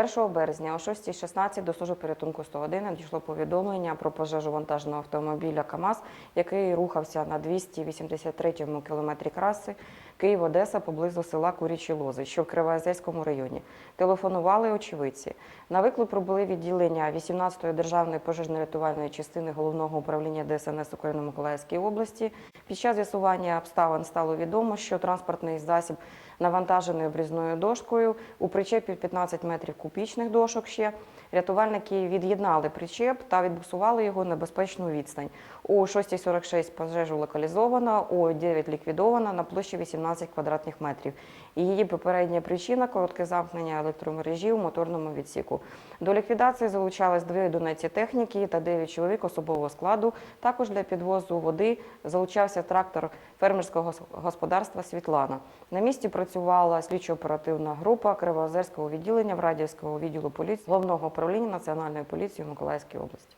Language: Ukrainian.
1 березня о 6.16 до служби порятунку 101 надійшло повідомлення про пожежу вантажного автомобіля КАМАЗ, який рухався на 283-му кілометрі краси Київ-Одеса поблизу села Курячі Лози, що в Кривоозерському районі. Телефонували очевидці. На виклик прибули відділення 18-ї державної пожежно-рятувальної частини головного управління ДСНС України Миколаївській області. Під час з'ясування обставин стало відомо, що транспортний засіб навантажений обрізною дошкою у причепі 15 метрів кубічних дошок ще. Рятувальники від'єднали причеп та відбуксували його на безпечну відстань. У 6.46 пожежу локалізовано, у 9 ліквідовано на площі 18 квадратних метрів. Її попередня причина коротке замкнення електромережі у моторному відсіку. До ліквідації залучались дві одиниці техніки та 9 чоловік особового складу. Також для підвозу води залучався трактор фермерського господарства Світлана. На місці працювала слідчо-оперативна група Кривоозерського відділення в Радівського відділу поліції головного управління Національної поліції в Миколаївській області.